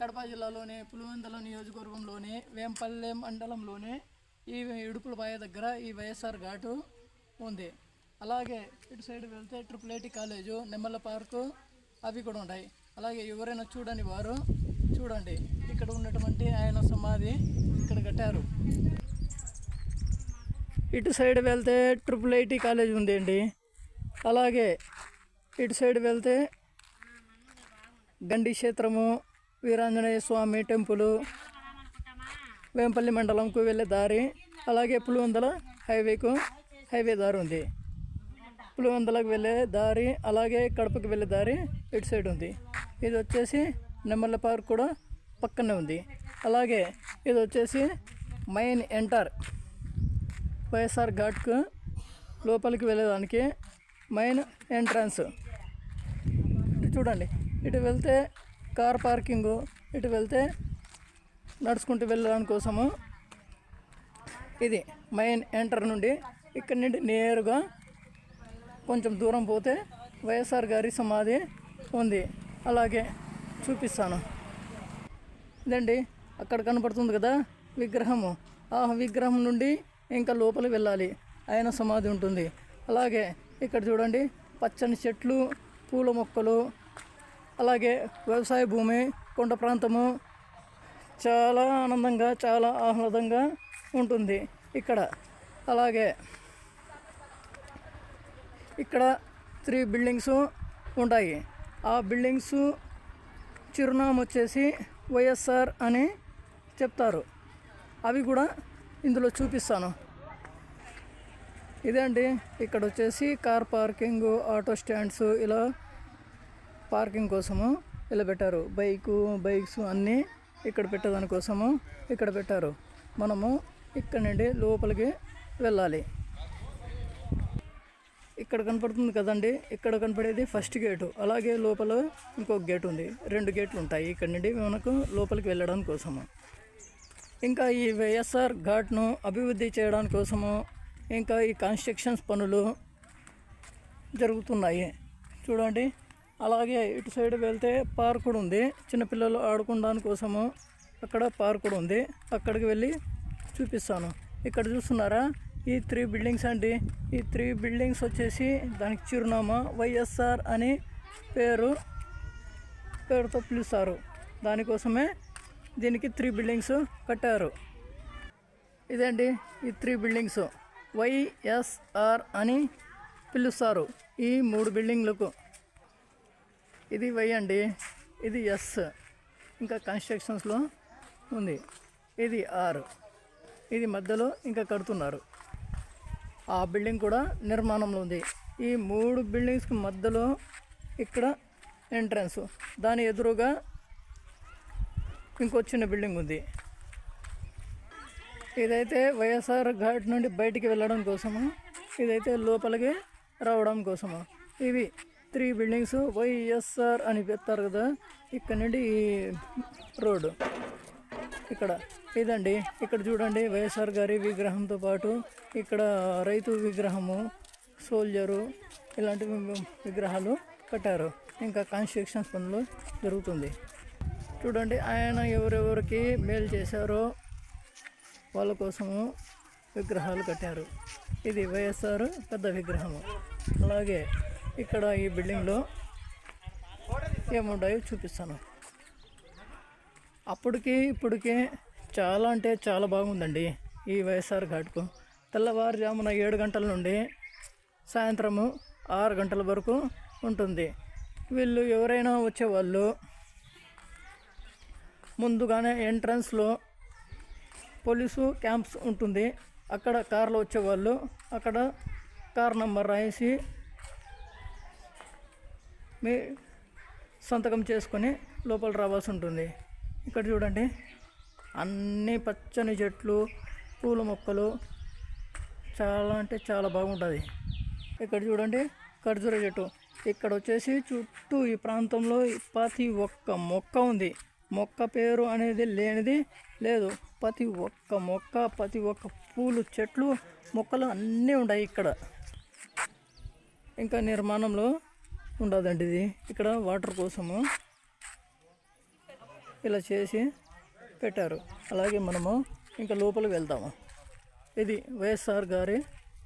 కడప జిల్లాలోని పులివెందుల నియోజకవర్గంలోని వేంపల్లె మండలంలోని ఈ ఇడుపులపాయ దగ్గర ఈ వైఎస్ఆర్ ఘాటు ఉంది. అలాగే ఇటు సైడ్ వెళ్తే triple IT college Nimmala park అవి కూడా ఉంటాయి. అలాగే ఎవరైనా చూడని వారు చూడండి. ఇక్కడ ఉన్నటువంటి ఆయన సమాధి ఇక్కడ కట్టారు. ఇటు సైడ్ వెళ్తే ట్రిపుల్ ఐటీ కాలేజ్ ఉంది అండి అలాగే ఇటు సైడ్ వెళ్తే గండి క్షేత్రము వీరాంజనేయ స్వామి టెంపుల్ వేంపల్లి మండలంకు వెళ్ళే దారి అలాగే పులివందల హైవేకు హైవే దారి ఉంది. పులివందలకు వెళ్ళే దారి అలాగే కడపకు వెళ్ళే దారి ఇటు సైడ్ ఉంది. ఇది వచ్చేసి నెమ్మల పార్క్ కూడా పక్కనే ఉంది. అలాగే ఇది వచ్చేసి మైన్ ఎంటర్ వైఎస్ఆర్ ఘాట్కు లోపలికి వెళ్ళేదానికి మెయిన్ ఎంట్రన్స్. ఇటు చూడండి. ఇటు వెళ్తే కార్ పార్కింగు ఇటు వెళ్తే నడుచుకుంటూ వెళ్ళడానికి కోసము. ఇది మెయిన్ ఎంటర్ నుండి ఇక్కడి నుండి నేరుగా కొంచెం దూరం పోతే వైఎస్ఆర్ గారి సమాధి ఉంది. అలాగే చూపిస్తాను. ఇదండి అక్కడ కనపడుతుంది కదా విగ్రహము. ఆ విగ్రహం నుండి ఇంకా లోపలికి వెళ్ళాలి. ఆయన సమాధి ఉంటుంది. అలాగే ఇక్కడ చూడండి పచ్చని చెట్లు పూల మొక్కలు అలాగే వ్యవసాయ భూమి కొండ ప్రాంతము చాలా ఆనందంగా చాలా ఆహ్లాదంగా ఉంటుంది ఇక్కడ. అలాగే ఇక్కడ త్రీ బిల్డింగ్స్ ఉంటాయి. ఆ బిల్డింగ్స్ చిరునామా వచ్చేసి వైఎస్ఆర్ అని చెప్తారు. అవి కూడా ఇందులో చూపిస్తాను. ఇదే అండి ఇక్కడ వచ్చేసి కార్ పార్కింగ్ ఆటో స్టాండ్స్ ఇలా పార్కింగ్ కోసము ఇలా పెట్టారు. బైకు బైక్స్ అన్నీ ఇక్కడ పెట్టేదాని కోసము ఇక్కడ పెట్టారు. మనము ఇక్కడ నుండి లోపలికి వెళ్ళాలి. ఇక్కడ కనపడుతుంది కదండి. ఇక్కడ కనపడేది ఫస్ట్ గేటు అలాగే లోపల ఇంకొక గేట్ ఉంది. రెండు గేట్లు ఉంటాయి. ఇక్కడ నుండి మనకు లోపలికి వెళ్ళడం కోసము. ఇంకా ఈ వైఎస్ఆర్ ఘాట్ను అభివృద్ధి చేయడానికి కోసము ఇంకా ఈ కన్స్ట్రక్షన్స్ పనులు జరుగుతున్నాయి. చూడండి. అలాగే ఇటు సైడ్ వెళ్తే పార్క్ కూడా ఉంది. చిన్నపిల్లలు ఆడుకోవడానికి కోసము అక్కడ పార్క్ కూడా ఉంది. అక్కడికి వెళ్ళి చూపిస్తాను. ఇక్కడ చూస్తున్నారా? ఈ త్రీ బిల్డింగ్స్ అండి. ఈ త్రీ బిల్డింగ్స్ వచ్చేసి దానికి చిరునామా వైఎస్ఆర్ అని పేరు పేరుతో పిలుస్తారు. దానికోసమే దీనికి త్రీ బిల్డింగ్స్ కట్టారు. ఇదండి ఈ త్రీ బిల్డింగ్స్. వైఎస్ఆర్ అని పిలుస్తారు ఈ మూడు బిల్డింగ్లకు. ఇది వై అండి ఇది ఎస్ ఇంకా కన్స్ట్రక్షన్స్లో ఉంది. ఇది ఆర్ ఇది మధ్యలో ఇంకా కడుతున్నారు. ఆ బిల్డింగ్ కూడా నిర్మాణంలో ఉంది. ఈ మూడు బిల్డింగ్స్కి మధ్యలో ఇక్కడ ఎంట్రన్స్. దాని ఎదురుగా ఇంకో చిన్న బిల్డింగ్ ఉంది. ఇదైతే వైఎస్ఆర్ ఘాట్ నుండి బయటికి వెళ్ళడం కోసము. ఇదైతే లోపలికి రావడం కోసము. ఇవి త్రీ బిల్డింగ్స్ వైఎస్ఆర్ అని పెడతారు కదా ఇక్కడ నుండి ఈ రోడ్డు. ఇక్కడ ఇదండి ఇక్కడ చూడండి వైఎస్ఆర్ గారి విగ్రహంతో పాటు ఇక్కడ రైతు విగ్రహము సోల్జరు ఇలాంటి విగ్రహాలు కట్టారు. ఇంకా కన్స్ట్రక్షన్స్ పనులు జరుగుతుంది. చూడండి ఆయన ఎవరెవరికి మేలు చేశారో వాళ్ళ కోసము విగ్రహాలు కట్టారు. ఇది వైఎస్ఆర్ పెద్ద విగ్రహము. అలాగే ఇక్కడ ఈ బిల్డింగ్లో ఏముండాయో చూపిస్తాను. అప్పటికి ఇప్పటికి చాలా అంటే చాలా బాగుందండి ఈ వైఎస్ఆర్ ఘాట్కు. తెల్లవారుజామున ఏడు గంటల నుండి సాయంత్రము ఆరు గంటల వరకు ఉంటుంది. వీళ్ళు ఎవరైనా వచ్చేవాళ్ళు ముందుగానే ఎంట్రన్స్లో పోలీసు క్యాంప్స్ ఉంటుంది. అక్కడ కార్లో వచ్చేవాళ్ళు. అక్కడ కార్ నెంబర్ రాసి మీ సంతకం చేసుకొని లోపల రావాల్సి ఉంటుంది. ఇక్కడ చూడండి. అన్ని పచ్చని చెట్లు పూల మొక్కలు చాలా అంటే చాలా బాగుంటుంది. ఇక్కడ చూడండి. ఖర్జూర చెట్టు. ఇక్కడ వచ్చేసి చుట్టూ ఈ ప్రాంతంలో ప్రతి ఒక్క మొక్క ఉంది. మొక్క పేరు అనేది లేనిది లేదు. ప్రతి ఒక్క మొక్క ప్రతి ఒక్క పూలు చెట్లు మొక్కలు అన్నీ ఉన్నాయి ఇక్కడ. ఇంకా నిర్మాణంలో ఉండదండి ఇది ఇక్కడ వాటర్ కోసము ఇలా చేసి పెట్టారు. అలాగే మనము ఇంకా లోపలికి వెళ్తాము. ఇది వైఎస్ఆర్ గారి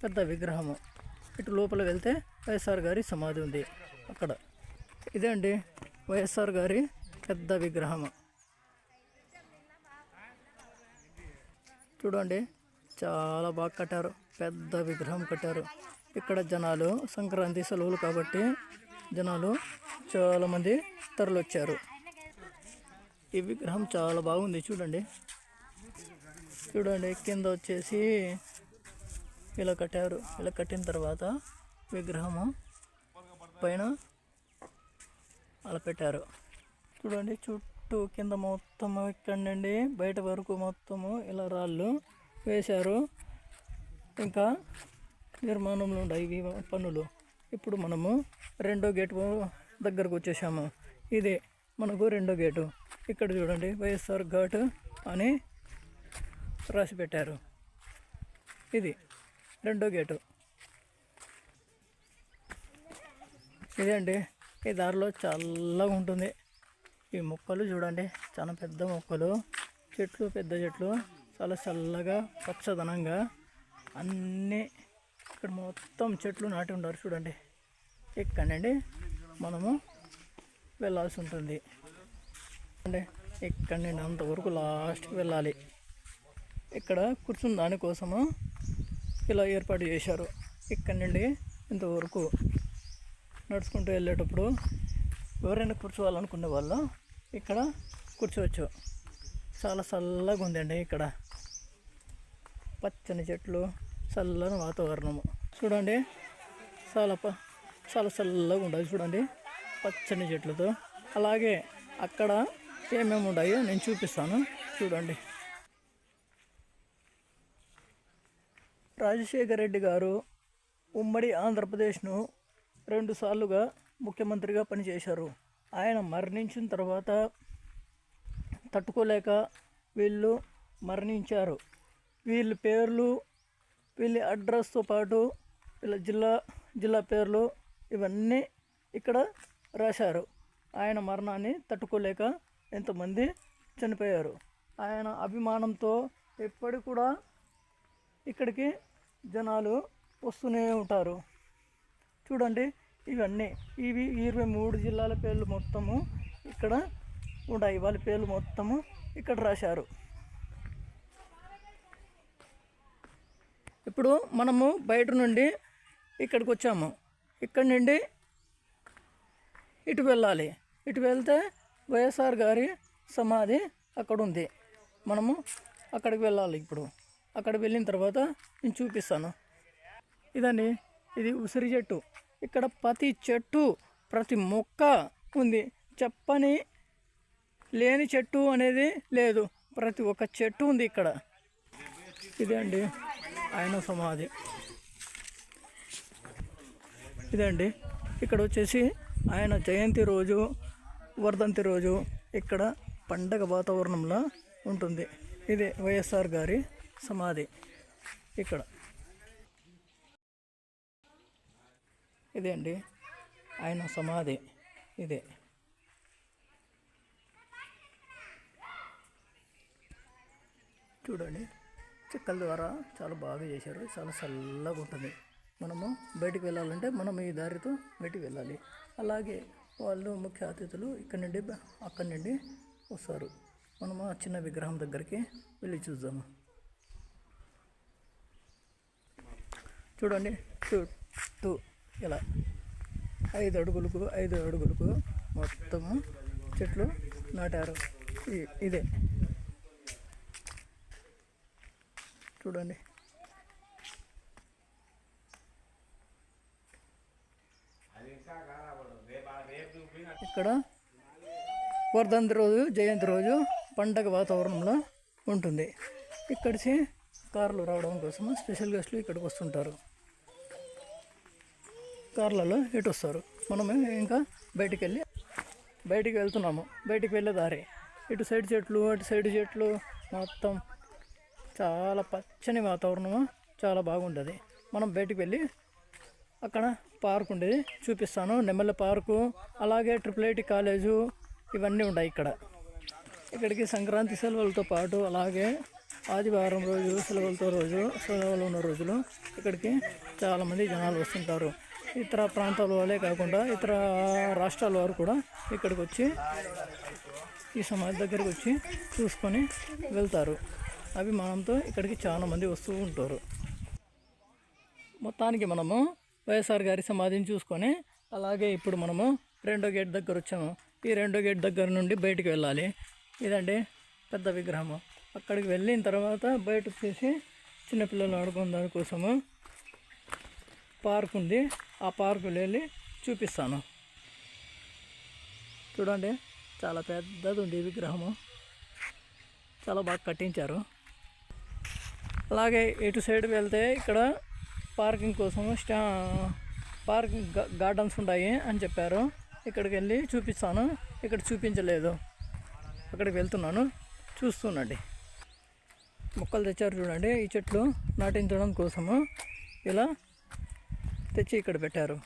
పెద్ద విగ్రహము. ఇటు లోపల వెళ్తే వైఎస్ఆర్ గారి సమాధి ఉంది అక్కడ. ఇదే అండి వైఎస్ఆర్ గారి పెద్ద విగ్రహము. చూడండి చాలా బాగా కట్టారు. పెద్ద విగ్రహం కట్టారు. ఇక్కడ జనాలు సంక్రాంతి సెలవులు కాబట్టి జనాలు చాలామంది తరలొచ్చారు ఈ విగ్రహం చాలా బాగుంది చూడండి. చూడండి కింద వచ్చేసి ఇలా కట్టారు. ఇలా కట్టిన తర్వాత విగ్రహము పైన అలా పెట్టారు. చూడండి చుట్టూ కింద మొత్తం ఇక్కడ నుండి బయట వరకు మొత్తము ఇలా రాళ్ళు వేశారు. ఇంకా నిర్మాణంలో ఉన్నాయి ఇవి పనులు. ఇప్పుడు మనము రెండో గేట్ దగ్గరకు వచ్చేసాము. ఇది మనకు రెండో గేటు. ఇక్కడ చూడండి వైఎస్ఆర్ ఘాట్ అని రాసి పెట్టారు. ఇది రెండో గేటు. ఇదే అండి ఈ దారిలో చల్లగా ఉంటుంది. ఈ మొక్కలు చూడండి చాలా పెద్ద మొక్కలు. చెట్లు పెద్ద చెట్లు. చాలా చల్లగా పచ్చదనంగా అన్నీ ఇక్కడ మొత్తం చెట్లు నాటి ఉన్నారు చూడండి. ఇక్కడండి మనము వెళ్ళాల్సి ఉంటుంది. అంటే ఇక్కడ నుండి అంతవరకు లాస్ట్కి వెళ్ళాలి. ఇక్కడ కూర్చున్న దానికోసము ఇలా ఏర్పాటు చేశారు. ఇక్కడ నుండి ఇంతవరకు నడుచుకుంటూ వెళ్ళేటప్పుడు ఎవరైనా కూర్చోవాలనుకునే వాళ్ళు ఇక్కడ కూర్చోవచ్చు. చాలా చల్లగా ఉందండి ఇక్కడ. పచ్చని చెట్లు చల్లని వాతావరణము. చూడండి చాలా ప చాలా చల్లగా ఉండదు చూడండి. పచ్చని చెట్లతో. అలాగే అక్కడ ఏమేమి ఉన్నాయో నేను చూపిస్తాను. చూడండి. రాజశేఖర రెడ్డి గారు ఉమ్మడి ఆంధ్రప్రదేశ్ను రెండుసార్లుగా ముఖ్యమంత్రిగా పనిచేశారు. ఆయన మరణించిన తర్వాత తట్టుకోలేక వీళ్ళు మరణించారు. వీళ్ళ పేర్లు వీళ్ళ అడ్రస్తో పాటు వీళ్ళ జిల్లా జిల్లా పేర్లు ఇవన్నీ ఇక్కడ రాశారు. ఆయన మరణాన్ని తట్టుకోలేక ఎంతమంది చనిపోయారు. ఆయన అభిమానంతో ఎప్పటి కూడా ఇక్కడికి జనాలు వస్తూనే ఉంటారు. చూడండి ఇవన్నీ. ఇవి ఇరవై మూడు జిల్లాల పేర్లు మొత్తము ఇక్కడ ఉన్నాయి వాళ్ళ పేర్లు మొత్తము ఇక్కడ రాశారు. ఇప్పుడు మనము బయట నుండి ఇక్కడికి వచ్చాము. ఇక్కడ నుండి ఇటు వెళ్ళాలి. ఇటు వెళ్తే వైఎస్ఆర్ గారి సమాధి అక్కడ ఉంది మనము అక్కడికి వెళ్ళాలి ఇప్పుడు. అక్కడ వెళ్ళిన తర్వాత నేను చూపిస్తాను. ఇదండి. ఇది ఉసిరి చెట్టు. ఇక్కడ ప్రతి చెట్టు ప్రతి మొక్క ఉంది. చెప్పని లేని చెట్టు అనేది లేదు. ప్రతి ఒక్క చెట్టు ఉంది ఇక్కడ. ఇదే అండి. ఆయన సమాధి. ఇదండి. ఇక్కడ వచ్చేసి ఆయన జయంతి రోజు వర్ధంతి రోజు ఇక్కడ పండగ వాతావరణంలో ఉంటుంది. ఇదే వైఎస్ఆర్ గారి సమాధి. ఇక్కడ. ఇదే అండి. ఆయన సమాధి. ఇదే. చూడండి. చెక్కల ద్వారా చాలా బాగా చేశారు. చాలా చల్లగా ఉంటుంది. మనము బయటికి వెళ్ళాలంటే మనం ఈ దారితో బయటికి వెళ్ళాలి. అలాగే వాళ్ళు ముఖ్య అతిథులు ఇక్కడ నుండి అక్కడి నుండి వస్తారు. మనము ఆ చిన్న విగ్రహం దగ్గరికి వెళ్ళి చూద్దాము. చూడండి. చుట్టూ ఇలా. ఐదు అడుగులకు ఐదు అడుగులకు మొత్తము చెట్లు నాటారు. ఇ- ఇదే. చూడండి. ఇక్కడ వర్ధంతి రోజు జయంతి రోజు పండగ వాతావరణంలో ఉంటుంది. ఇక్కడికి కార్లు రావడం కోసం స్పెషల్ గెస్ట్లు ఇక్కడికి వస్తుంటారు. కార్లలో ఇటు వస్తారు? మనమే ఇంకా బయటికి వెళ్ళి బయటికి వెళ్తున్నాము. బయటికి వెళ్ళే దారి. ఇటు సైడ్ చెట్లు అటు సైడ్ చెట్లు మొత్తం చాలా పచ్చని వాతావరణము చాలా బాగుంటుంది. మనం బయటికి వెళ్ళి అక్కడ పార్క్ ఉండేది చూపిస్తాను. నెమ్మల పార్కు అలాగే ట్రిపుల్ ఐటీ కాలేజు ఇవన్నీ ఉన్నాయి ఇక్కడ. ఇక్కడికి సంక్రాంతి సెలవులతో పాటు అలాగే ఆదివారం రోజు సెలవులతో రోజు సెలవులు ఉన్న రోజులు ఇక్కడికి చాలామంది జనాలు వస్తుంటారు. ఇతర ప్రాంతాల వాళ్ళే కాకుండా ఇతర రాష్ట్రాల వారు కూడా ఇక్కడికి వచ్చి ఈ సమాధి దగ్గరికి వచ్చి చూసుకొని వెళ్తారు. అభిమానంతో ఇక్కడికి చాలామంది వస్తూ ఉంటారు. మొత్తానికి మనము వైఎస్ఆర్ గారి సమాధిని చూసుకొని అలాగే ఇప్పుడు మనము రెండో గేట్ దగ్గర వచ్చాము. ఈ రెండో గేట్ దగ్గర నుండి బయటికి వెళ్ళాలి. ఇదండి పెద్ద విగ్రహము. అక్కడికి వెళ్ళిన తర్వాత బయటకు వచ్చేసి చిన్నపిల్లలు ఆడుకునే దానికోసము పార్క్ ఉంది. ఆ పార్కు వెళ్ళి చూపిస్తాను. చూడండి చాలా పెద్దది ఉంది ఈ విగ్రహము. చాలా బాగా కట్టించారు. అలాగే ఇటు సైడ్ వెళ్తే ఇక్కడ పార్కింగ్ కోసము స్టా పార్కింగ్ గార్డెన్స్ ఉంటాయి అని చెప్పారు. ఇక్కడికి వెళ్ళి చూపిస్తాను. ఇక్కడ చూపించలేదు. అక్కడికి వెళ్తున్నాను. చూస్తుండండి మొక్కలు తెచ్చారు చూడండి. ఈ చెట్లు నాటించడం కోసము ఇలా తెచ్చి ఇక్కడ పెట్టారు.